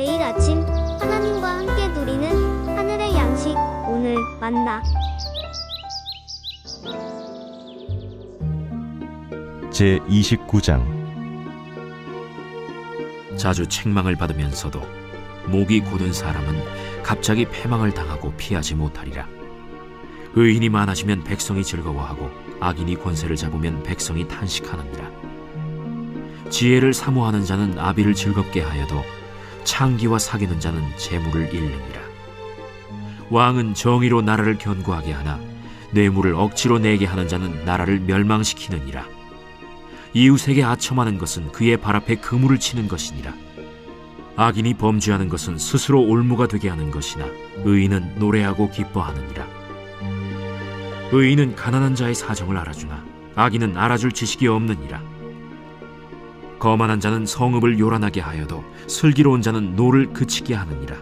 매일 아침 하나님과 함께 누리는 하늘의 양식 오늘 만나 제 29장 자주 책망을 받으면서도 목이 곧은 사람은 갑자기 패망을 당하고 피하지 못하리라. 의인이 많아지면 백성이 즐거워하고 악인이 권세를 잡으면 백성이 탄식하느니라. 지혜를 사모하는 자는 아비를 즐겁게 하여도 창기와 사귀는 자는 재물을 잃느니라. 왕은 정의로 나라를 견고하게 하나 뇌물을 억지로 내게 하는 자는 나라를 멸망시키느니라. 이웃에게 아첨하는 것은 그의 발 앞에 그물을 치는 것이니라. 악인이 범죄하는 것은 스스로 올무가 되게 하는 것이나 의인은 노래하고 기뻐하느니라. 의인은 가난한 자의 사정을 알아주나 악인은 알아줄 지식이 없느니라. 거만한 자는 성읍을 요란하게 하여도 슬기로운 자는 노를 그치게 하느니라.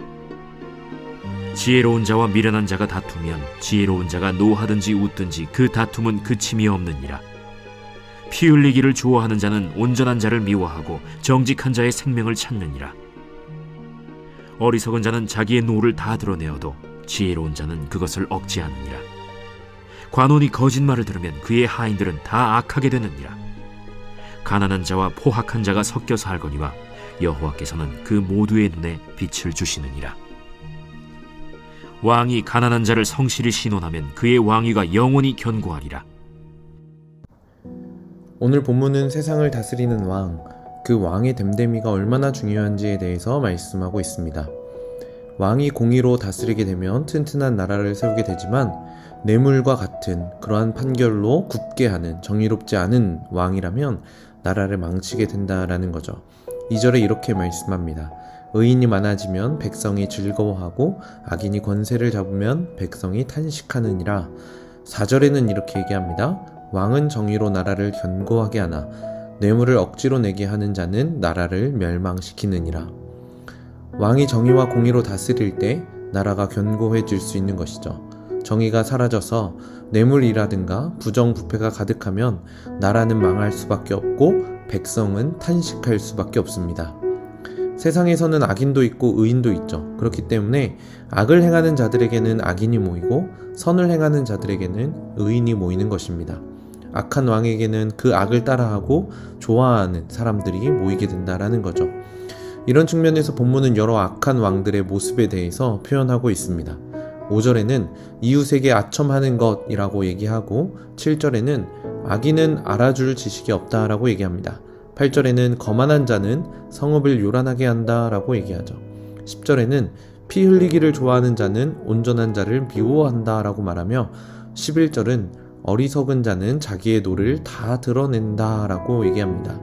지혜로운 자와 미련한 자가 다투면 지혜로운 자가 노하든지 웃든지 그 다툼은 그침이 없느니라. 피 흘리기를 좋아하는 자는 온전한 자를 미워하고 정직한 자의 생명을 찾느니라. 어리석은 자는 자기의 노를 다 드러내어도 지혜로운 자는 그것을 억제하느니라. 관원이 거짓말을 들으면 그의 하인들은 다 악하게 되느니라. 가난한 자와 포학한 자가 섞여 살거니와 여호와께서는 그 모두의 눈에 빛을 주시느니라. 왕이 가난한 자를 성실히 신원하면 그의 왕위가 영원히 견고하리라. 오늘 본문은 세상을 다스리는 왕, 그 왕의 됨됨이가 얼마나 중요한지에 대해서 말씀하고 있습니다. 왕이 공의로 다스리게 되면 튼튼한 나라를 세우게 되지만 뇌물과 같은 그러한 판결로 굽게 하는 정의롭지 않은 왕이라면 나라를 망치게 된다라는 거죠. 2절에 이렇게 말씀합니다. 의인이 많아지면 백성이 즐거워하고 악인이 권세를 잡으면 백성이 탄식하느니라. 4절에는 이렇게 얘기합니다. 왕은 정의로 나라를 견고하게 하나 뇌물을 억지로 내게 하는 자는 나라를 멸망시키느니라. 왕이 정의와 공의로 다스릴 때 나라가 견고해질 수 있는 것이죠. 정의가 사라져서 뇌물이라든가 부정부패가 가득하면 나라는 망할 수밖에 없고 백성은 탄식할 수밖에 없습니다. 세상에서는 악인도 있고 의인도 있죠. 그렇기 때문에 악을 행하는 자들에게는 악인이 모이고 선을 행하는 자들에게는 의인이 모이는 것입니다. 악한 왕에게는 그 악을 따라하고 좋아하는 사람들이 모이게 된다라는 거죠. 이런 측면에서 본문은 여러 악한 왕들의 모습에 대해서 표현하고 있습니다. 5절에는 이웃에게 아첨하는 것이라고 얘기하고 7절에는 악인은 알아줄 지식이 없다라고 얘기합니다. 8절에는 거만한 자는 성읍을 요란하게 한다라고 얘기하죠. 10절에는 피 흘리기를 좋아하는 자는 온전한 자를 미워한다라고 말하며 11절은 어리석은 자는 자기의 노를 다 드러낸다라고 얘기합니다.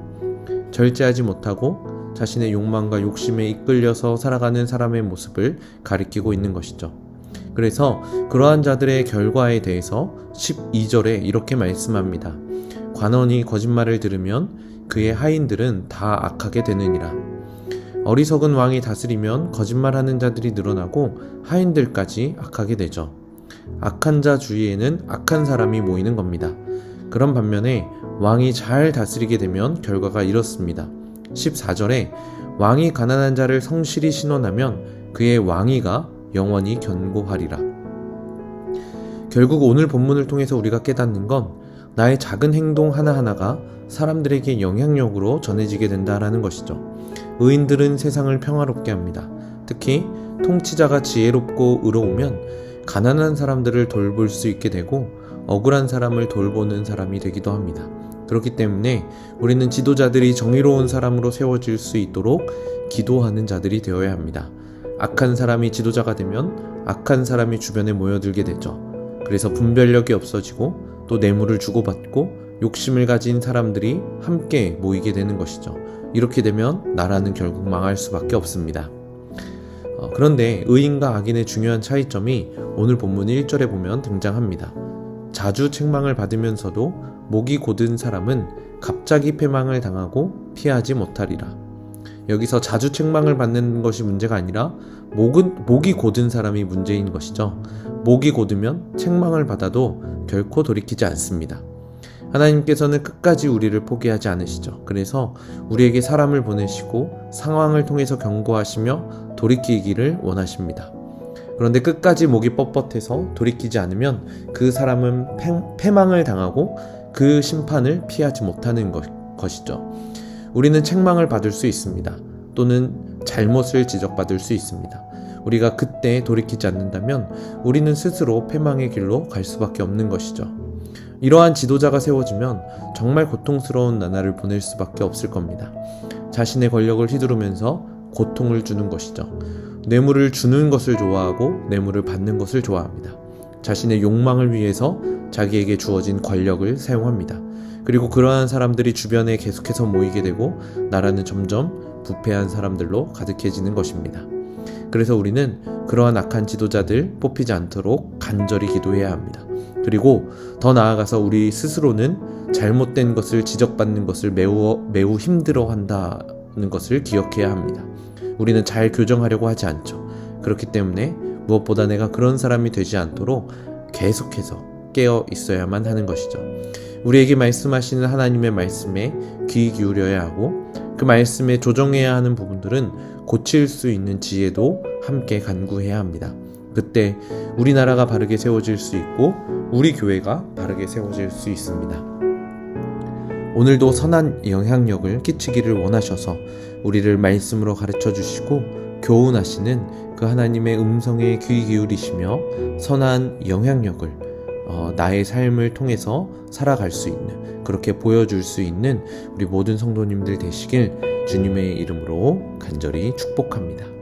절제하지 못하고 자신의 욕망과 욕심에 이끌려서 살아가는 사람의 모습을 가리키고 있는 것이죠. 그래서 그러한 자들의 결과에 대해서 12절에 이렇게 말씀합니다. 관원이 거짓말을 들으면 그의 하인들은 다 악하게 되느니라. 어리석은 왕이 다스리면 거짓말하는 자들이 늘어나고 하인들까지 악하게 되죠. 악한 자 주위에는 악한 사람이 모이는 겁니다. 그런 반면에 왕이 잘 다스리게 되면 결과가 이렇습니다. 14절에 왕이 가난한 자를 성실히 신원하면 그의 왕위가 영원히 견고하리라. 결국 오늘 본문을 통해서 우리가 깨닫는 건 나의 작은 행동 하나하나가 사람들에게 영향력으로 전해지게 된다라는 것이죠. 의인들은 세상을 평화롭게 합니다. 특히 통치자가 지혜롭고 의로우면 가난한 사람들을 돌볼 수 있게 되고 억울한 사람을 돌보는 사람이 되기도 합니다. 그렇기 때문에 우리는 지도자들이 정의로운 사람으로 세워질 수 있도록 기도하는 자들이 되어야 합니다. 악한 사람이 지도자가 되면 악한 사람이 주변에 모여들게 되죠. 그래서 분별력이 없어지고 또 뇌물을 주고받고 욕심을 가진 사람들이 함께 모이게 되는 것이죠. 이렇게 되면 나라는 결국 망할 수밖에 없습니다. 어, 그런데 의인과 악인의 중요한 차이점이 오늘 본문 1절에 보면 등장합니다. 자주 책망을 받으면서도 목이 곧은 사람은 갑자기 패망을 당하고 피하지 못하리라. 여기서 자주 책망을 받는 것이 문제가 아니라 목은 목이 곧은 사람이 문제인 것이죠. 목이 곧으면 책망을 받아도 결코 돌이키지 않습니다. 하나님께서는 끝까지 우리를 포기하지 않으시죠. 그래서 우리에게 사람을 보내시고 상황을 통해서 경고하시며 돌이키기를 원하십니다. 그런데 끝까지 목이 뻣뻣해서 돌이키지 않으면 그 사람은 패, 패망을 당하고 그 심판을 피하지 못하는 것, 것이죠. 우리는 책망을 받을 수 있습니다. 또는 잘못을 지적받을 수 있습니다. 우리가 그때 돌이키지 않는다면 우리는 스스로 패망의 길로 갈 수밖에 없는 것이죠. 이러한 지도자가 세워지면 정말 고통스러운 나날을 보낼 수밖에 없을 겁니다. 자신의 권력을 휘두르면서 고통을 주는 것이죠. 뇌물을 주는 것을 좋아하고 뇌물을 받는 것을 좋아합니다. 자신의 욕망을 위해서 자기에게 주어진 권력을 사용합니다. 그리고 그러한 사람들이 주변에 계속해서 모이게 되고 나라는 점점 부패한 사람들로 가득해지는 것입니다. 그래서 우리는 그러한 악한 지도자들 뽑히지 않도록 간절히 기도해야 합니다. 그리고 더 나아가서 우리 스스로는 잘못된 것을 지적받는 것을 매우 매우 힘들어 한다는 것을 기억해야 합니다. 우리는 잘 교정하려고 하지 않죠. 그렇기 때문에 무엇보다 내가 그런 사람이 되지 않도록 계속해서 깨어 있어야만 하는 것이죠. 우리에게 말씀하시는 하나님의 말씀에 귀 기울여야 하고 그 말씀에 조정해야 하는 부분들은 고칠 수 있는 지혜도 함께 간구해야 합니다. 그때 우리나라가 바르게 세워질 수 있고 우리 교회가 바르게 세워질 수 있습니다. 오늘도 선한 영향력을 끼치기를 원하셔서 우리를 말씀으로 가르쳐 주시고 교훈하시는 그 하나님의 음성에 귀 기울이시며 선한 영향력을 어, 나의 삶을 통해서 살아갈 수 있는 그렇게 보여줄 수 있는 우리 모든 성도님들 되시길 주님의 이름으로 간절히 축복합니다.